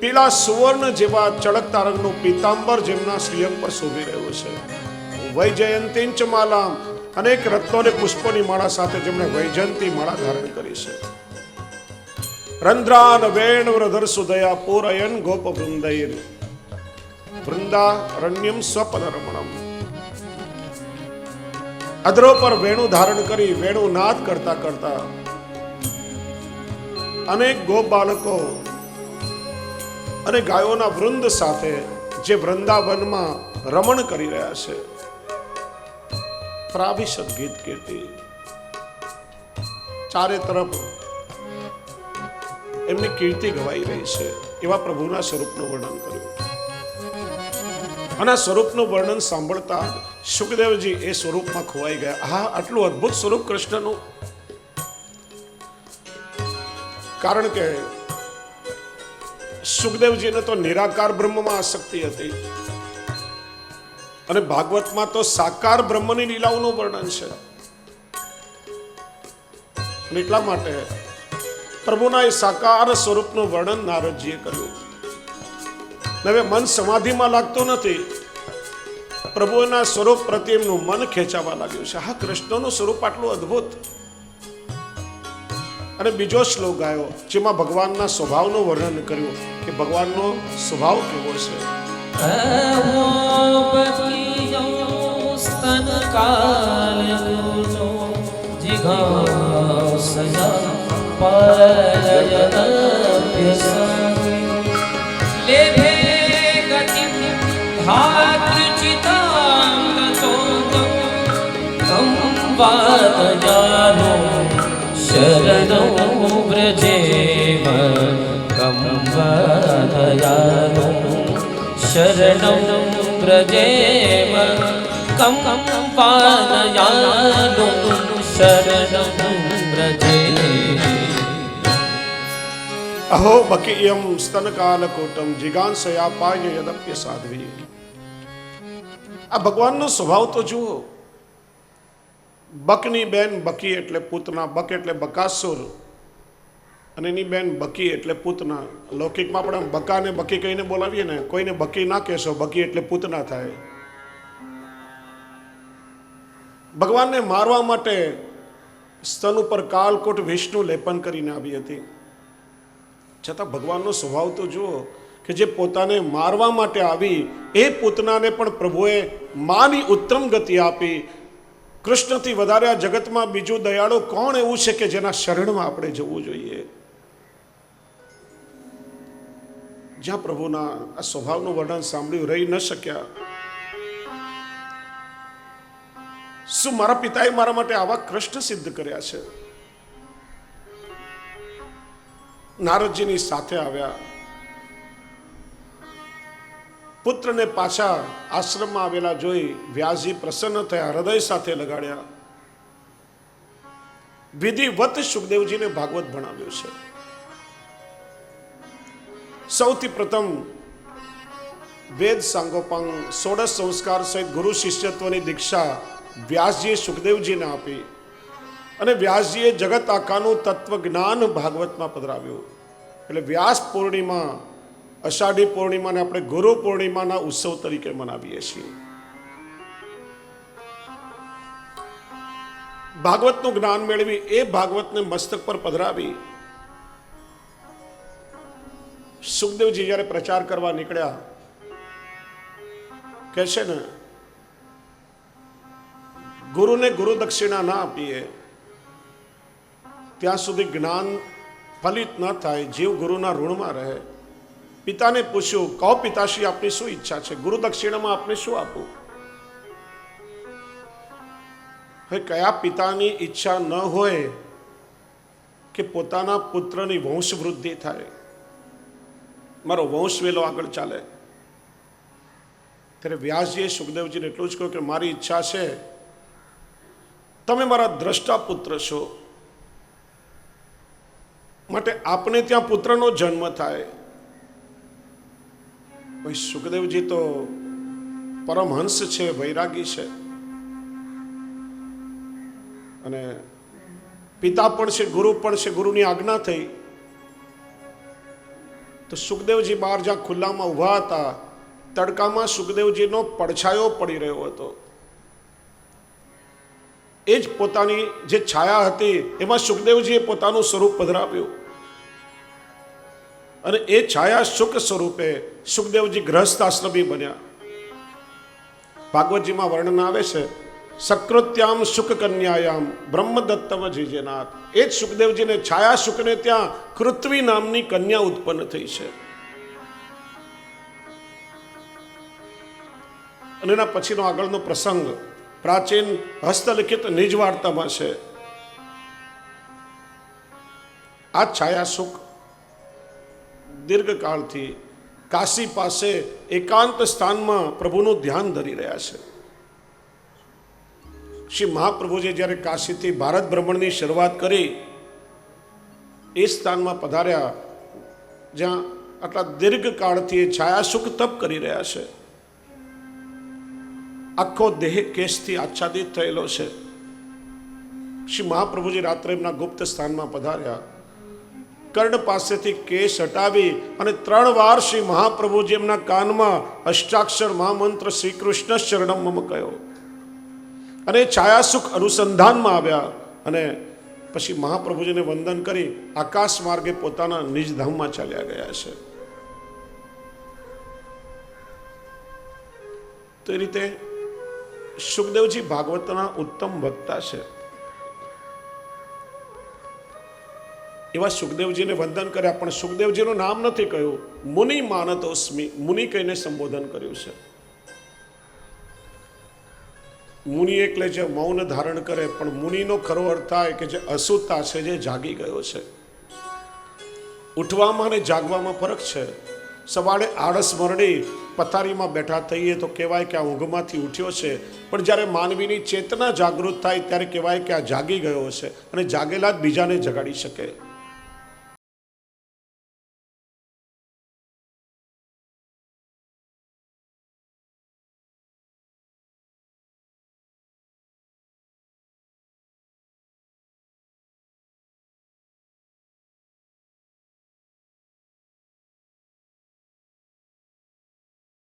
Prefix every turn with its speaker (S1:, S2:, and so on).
S1: પીળા સુવર્ણ જેવા ચળકતા રંગનું પીતાંબર જેમના શ્રીઅંગ પર શોભી રહ્યો છે. વૈજયંતીંચ માલા અનેક રત્નો અને પુષ્પોની માળા સાથે જેમણે વૈજયંતી માળા ધારણ કરી છે. રંધ્રાન વેણ વ્રધર સુદયા પૂરયન ગોપ વૃંદૈર વૃંદા રણ્યમ સ્વપદરમણમ. અધરો પર વેણુ ધારણ કરી વેણુ નાદ કરતા કરતા અનેક ગોપ બાળકો અને ગાયોના વૃંદ સાથે જે વૃંદાવનમાં રમણ કરી રહ્યા છે. પ્રાભિષદ ગીત કીર્તિ. ચારે તરફ એમની કીર્તિ ગવાઈ રહી છે. એવા પ્રભુના સ્વરૂપનું વર્ણન કર્યું. અને સ્વરૂપનું વર્ણન સાંભળતા સુખદેવજી એ સ્વરૂપમાં ખોવાઈ ગયા. હા આટલું અદ્ભુત સ્વરૂપ કૃષ્ણનું. કારણ કે સુખદેવજીને તો નિરાકાર બ્રહ્મમાં આસક્તિ હતી. અને ભાગવતમાં તો સાકાર બ્રહ્મની લીલાઓનું વર્ણન છે. એટલા માટે પ્રભુના એ સાકાર સ્વરૂપનું વર્ણન નારદજીએ કર્યું. હવે મન સમાધિમાં લાગતું નથી. પ્રભુના સ્વરૂપ પ્રત્યે એમનું મન ખેંચાવા લાગ્યું છે. હા, કૃષ્ણનું સ્વરૂપ આટલું અદ્ભુત. અને બીજો શ્લોક ગાયો જેમાં ભગવાનના સ્વભાવનું વર્ણન કર્યું કે ભગવાનનો સ્વભાવ કેવો છે
S2: જાનો काल जिघासया लेभे गतिं धातृचितां ततो तं वादयानो शरणो व्रजेम कं वादयानो शरणं व्रजेम कं पानयानो शरणं व्रजेम
S1: અહો બકીયમ સ્તનકાલ કોટમ જિગાંસયા પાય યદપ્ય સાધ્વી આ ભગવાનનો સ્વભાવ તો જુઓ બકની બેન બકી એટલે પૂતના, બક એટલે બકાસુર. અને એની બેન બકી એટલે પૂતના. લૌકિકમાં આપણે બકાને બકી કહીને બોલાવીએ ને, કોઈને બકી ના કહેશો, બકી એટલે પૂતના થાય. ભગવાનને મારવા માટે સ્તન ઉપર કાલકોટ વિષ્ણુ લેપન કરીને આવી હતી. છતાં ભગવાનનો સ્વભાવ તો જુઓ કે જે પોતાને મારવા માટે આવી, એ પૂતનાને પણ પ્રભુએ માની ઉત્તમ ગતિ આપી કૃષ્ણથી વધારે આ જગતમાં બીજું દયાળુ કોણ એવું છે કે જેના શરણમાં આપણે જવું જોઈએ? જ્યાં પ્રભુના આ સ્વભાવનું વર્ણન સાંભળ્યું, રહી ન શક્યા. શું મારા પિતાએ મારા માટે આવા કૃષ્ણ સિદ્ધ કર્યા છે? નારદજીની સાથે આવ્યા. પુત્રને પાછા આશ્રમમાં આવેલા જોઈ વ્યાસજી પ્રસન્ન થયા, હૃદય સાથે લગાડ્યા. વિધિવત સુખદેવજીને ભાગવત ભણાવ્યું છે. સૌથી પ્રથમ વેદ સાંગોપાંગ સોળસ સંસ્કાર સહિત ગુરુ શિષ્યત્વની દીક્ષા વ્યાસજીએ સુખદેવજીને આપી અને વ્યાસજીએ જગત આખાનું તત્વજ્ઞાન ભાગવતમાં પધરાવ્યું. એટલે વ્યાસ પૂર્ણિમા અષાઢી પૂર્ણિમાને આપણે ગુરુ પૂર્ણિમાના ઉત્સવ તરીકે મનાવીએ છીએ. ભાગવતનું જ્ઞાન મેળવી એ ભાગવતને મસ્તક પર પધરાવી સુખદેવજી જ્યારે પ્રચાર કરવા નીકળ્યા, કહે છે ને, ગુરુને ગુરુ દક્ષિણા ના આપીએ, ત્યાં સુધી જ્ઞાન ફલિત ન થાય, જીવ ગુરુના ઋણમાં રહે પિતાને પૂછ્યું, કહો પિતાશ્રી, આપની શું ઈચ્છા છે? ગુરુ દક્ષિણામાં આપને શું આપવું હવે કયા પિતાની ઈચ્છા ન હોય કે પોતાના પુત્રની વંશ વૃદ્ધિ થાય? મારો વંશ વેલો આગળ ચાલે. ત્યારે વ્યાસજીએ સુખદેવજીને એટલું જ કહ્યું કે મારી ઈચ્છા છે, તમે મારા દ્રષ્ટા પુત્ર છો. માટે આપને ત્યાં પુત્રનો જન્મ થાય. ભાઈ સુખદેવજી તો પરમહંસ છે, વૈરાગી છે. અને પિતા પણ છે, ગુરુ પણ છે, ગુરુની આજ્ઞા થઈ. તો સુખદેવજી બહાર જ્યાં ખુલ્લામાં ઊભા હતા, તડકામાં સુખદેવજીનો પડછાયો પડી રહ્યો હતો. એ જ પોતાની જે છાયા હતી, એમાં સુખદેવજીએ પોતાનું સ્વરૂપ પધરાવ્યું. અને એ છાયા સુખ સ્વરૂપે સુખદેવજી ગ્રહસ્થ આશ્રમી બન્યા. ભાગવતજીમાં વર્ણન આવે છે સકૃત્યામ સુખ કન્યાયામ બ્રહ્મદત્તમ જીજેનાથ એ જ સુખદેવજીને છાયા સુખને ત્યાં કૃત્વી નામની કન્યા ઉત્પન્ન થઈ છે. અને એના પછીનો આગળનો પ્રસંગ, પ્રાચીન હસ્તલિખિત નિજ વાર્તામાં છે. આ છાયા સુખ દીર્ઘકાળથી કાશી પાસે એકાંત સ્થાનમાં પ્રભુનું ધ્યાન ધરી રહ્યા છે. શ્રી મહાપ્રભુજી જ્યારે કાશીથી ભારત ભ્રમણની શરૂઆત કરી, એ સ્થાનમાં પધાર્યા, જ્યાં આટલા દીર્ઘકાળથી એ છાયાસુખ તપ કરી રહ્યા છે. આખો દેહ કેશથી આચ્છાદિત થયેલો છે. શ્રી મહાપ્રભુજી રાત્રે એમના ગુપ્ત સ્થાનમાં પધાર્યા. કર્ણ પાસેથી કેસ હટાવી અને ત્રણ વાર શ્રી મહાપ્રભુજી એમના કાનમાં અષ્ટાક્ષર મહામંત્ર શ્રી કૃષ્ણ શરણમ મમ કહ્યો અને છાયાસુખ અનુસંધાનમાં આવ્યા અને પછી મહાપ્રભુજીને વંદન કરી આકાશ માર્ગે પોતાના નિજ ધામમાં ચાલ્યા ગયા છે. તો એ રીતે સુખદેવજી ભાગવતના ઉત્તમ વક્તા છે. એવા સુખદેવજીને વંદન કર્યા, પણ સુખદેવજીનું નામ નથી કહ્યું. મુનિ માનતોસ્મિ, મુનિ કહીને સંબોધન કર્યું છે. મુનિ એટલે જે મૌન ધારણ કરે, પણ મુનિનો ખરો અર્થ થાય કે જે અશુદ્ધતા છે, જે જાગી ગયો છે. ઉઠવામાં અને જાગવામાં ફરક છે. સવારે આળસ મરડી પથારીમાં બેઠા થઈએ તો કહેવાય કે આ ઊંઘમાંથી ઉઠ્યો છે. પણ જ્યારે માનવીની ચેતના જાગૃત થાય, ત્યારે કહેવાય કે આ જાગી ગયો છે અને જાગેલા જ બીજાને જગાડી શકે.